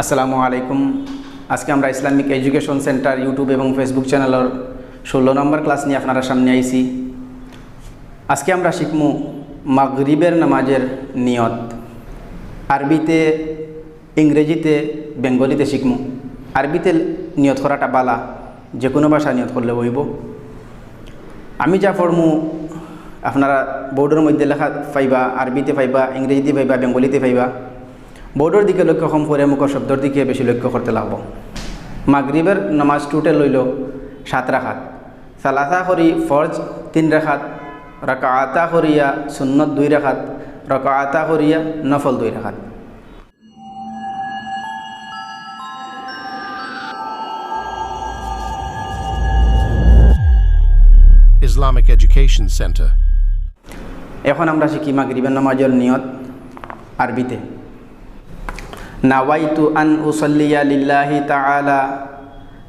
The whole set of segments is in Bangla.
আসসালামু আলাইকুম। আজকে আমরা ইসলামিক এডুকেশন সেন্টার, ইউটিউব এবং ফেসবুক চ্যানেলের ষোলো নম্বর ক্লাস নিয়ে আপনারা সামনে আইছি। আজকে আমরা শিখমু মাগরিবের নামাজের নিয়ত। আরবিতে, ইংরেজিতে, বেঙ্গলিতে শিখমু আরবিতে নিয়ত করাটা বালা যে কোনো ভাষা নিয়ত করলে হইব। আমি যা পড়মু, আপনারা বোর্ডের মধ্যে লেখা পাইবা আরবিতে পাইবা ইংরেজিতে পাইবা বেঙ্গলিতে পাইবা বোর্ডের দিকে লক্ষ্য কম করে মুখ শব্দর দিকে বেশি লক্ষ্য করতে লাগব মাগরিবের নামাজ টুটে লইল সাত রাখাত সালাসা করি ফরজ তিন রাখাত রকা আতা করিয়া সুন্নত দুই রাখাত রকা আতা করিয়া নফল দুই রাখাত Islamic Education Center. এখন আমরা শিখি মাগরিবের নামাজের নিয়ত আরবিতে নাওয়াইতু আন উসল্লিয়া লিল্লাহি তাআলা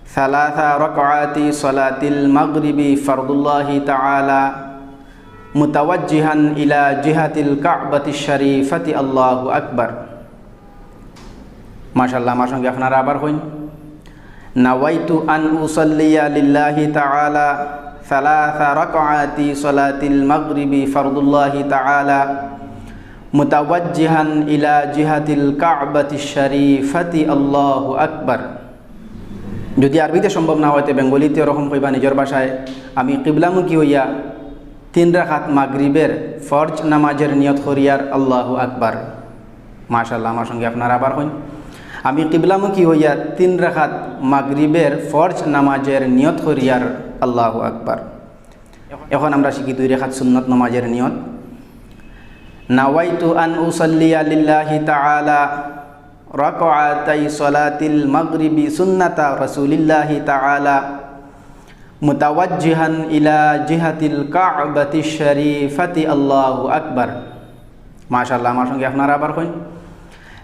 সালাসা রাকআতি সালাতিল মাগরিবি ফারদুল্লাহি তাআলা মুতাওয়াজ্জিহান ইলা জিহাতিল কাবাতি শরীফাতি আল্লাহু আকবার মাশাআল্লাহ আমার সঙ্গে আপনারা আবার হইন নাওয়াইতু আন উসল্লিয়া লিল্লাহি তাআলা ثلاث ركعات صلاة المغرب فرض الله تعالى মুতাওয়াজ্জিহান ইলা জিহাদিল কাবাতি শরীফাতি, আল্লাহ আকবার। যদি আরবিতে সম্ভব না হয়তো বেঙ্গলিতে ওরকম কইবা নিজের বাসায় আমি কিবলামুখী হইয়া তিন রাখাত মাগরিবের ফরজ নামাজের নিয়ত হরিয়ার আল্লাহ আকবর। মাশাল্লাহ আমার সঙ্গে আপনারা আবার হন আমি কিবলামুখী হইয়া তিন রাখাত মাগরিবের ফরজ নামাজের নিয়ত হরিয়ার আল্লাহ আকবর। এখন আমরা শিখি দুই রেখাত সুন্নত নামাজের নিয়ত। নাওয়াইতু আন উসল্লিয়া লিল্লাহি তাআলা রাকআতাই সালাতিল মাগরিবি সুন্নাতা রাসূলিল্লাহি তাআলা মুতাওয়াজ্জিহান ইলা জিহাতিল কাবাতি শরীফাতি আল্লাহু আকবার মাশাআল্লাহ আমার সঙ্গে আপনারা আবার কইন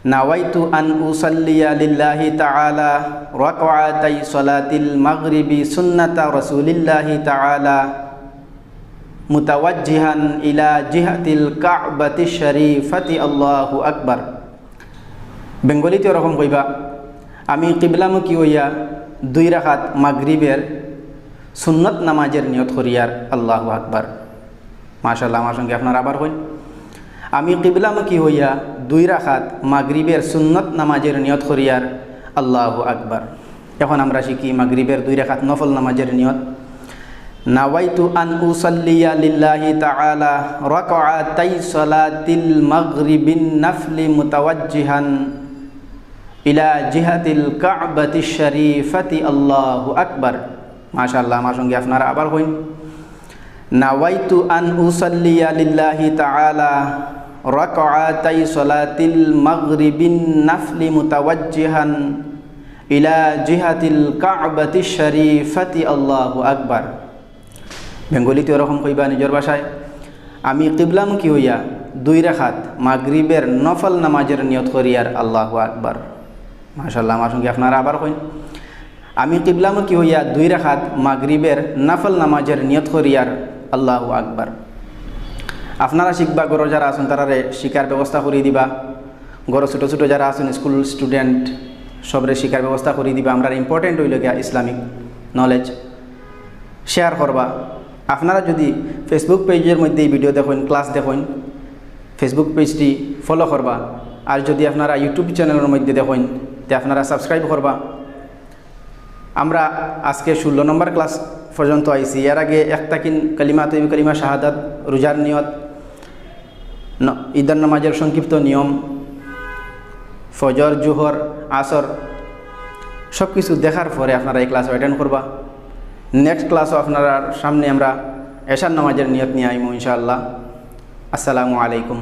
নাওয়াইতু আন উসাল্লিয়া লিল্লাহি তাআলা রাকআতাই সালাতিল মাগরিবি সুন্নাতা রাসূলিল্লাহি তাআলা মুতাওয়াজ্জিহান ইলা জিহাতিল কাবাতি শরীফাতি আল্লাহু আকবার বেঙ্গলিতে ওরকম কইবা আমি কিবলামুখী হইয়া দুই রাখাত মাগরিবের সুন্নত নামাজের নিয়ত করিয়ার আল্লাহু আকবার মাশাল্লাহ আমার সঙ্গে আপনারা আবার হইন আমি কিবলামুখী হইয়া দুই রাখাত মাগরিবের সুন্নত নামাজের নিয়ত করিয়ার আল্লাহু আকবার এখন আমরা শিখি মাগরিবের দুই রাখাত নফল নামাজের নিয়ত নাওয়াইতু আন উসাল্লিয়া লিল্লাহি তাআলা রাকআতাই সালাতিল মাগরিবিন নাফলি মুতাওয়াজ্জিহান ইলা জিহাতিল কাবাতি শরীফাতি আল্লাহু আকবার মাশাআল্লাহ আমার সঙ্গে আপনারা আবার হইন নাওয়াইতু আন উসাল্লিয়া লিল্লাহি তাআলা রাকআতাই সালাতিল মাগরিবিন নাফলি মুতাওয়াজ্জিহান ইলা জিহাতিল কাবাতি শরীফাতি আল্লাহু আকবার বেঙ্গলিতে ওরকম কইবা নিজের ভাষায়। আমি কিবলামুখী হইয়া? দুই রেখাত মাগরিবের নফল নামাজের নিয়ত করিয়ার আল্লাহু আকবার মাশাল্লাহ আমার সঙ্গে আপনারা আবার কইন। আমি কিবলামুখী হইয়া? দুই রেখাত মাগরিবের নফল নামাজের নিয়ত করিয়ার আল্লাহু আকবার আপনারা শিখবা গড় যারা আছেন তারা শিকার ব্যবস্থা করিয়ে দিবা। গড় ছোটো ছোটো যারা আছেন, স্কুল স্টুডেন্ট, সবরে শিকার ব্যবস্থা করিয়ে দিবা। আমরা ইম্পর্টেন্ট হইল গিয়া ইসলামিক নলেজ শেয়ার করবা। আপনারা যদি ফেসবুক পেজের মধ্যে ভিডিও দেখেন ক্লাস দেখেন ফেসবুক পেজটি ফলো করবা আর যদি আপনারা ইউটিউব চ্যানেলের মধ্যে দেখেন, তে আপনারা সাবস্ক্রাইব করবা আমরা আজকে ষোলো নম্বর ক্লাস পর্যন্ত আইসি এর আগে একতাকিন কালিমা তৈব কালিমা শাহাদাত রোজার নিয়ত ঈদার নামাজের সংক্ষিপ্ত নিয়ম ফজর জোহর আসর সব কিছু দেখার পরে আপনারা এই ক্লাস অ্যাটেন্ড করবা নেক্সট ক্লাসও আপনার সামনে আমরা এশার নামাজের নিয়ত নিয়ে আইমু ইনশাআল্লাহ। আসসালামু আলাইকুম।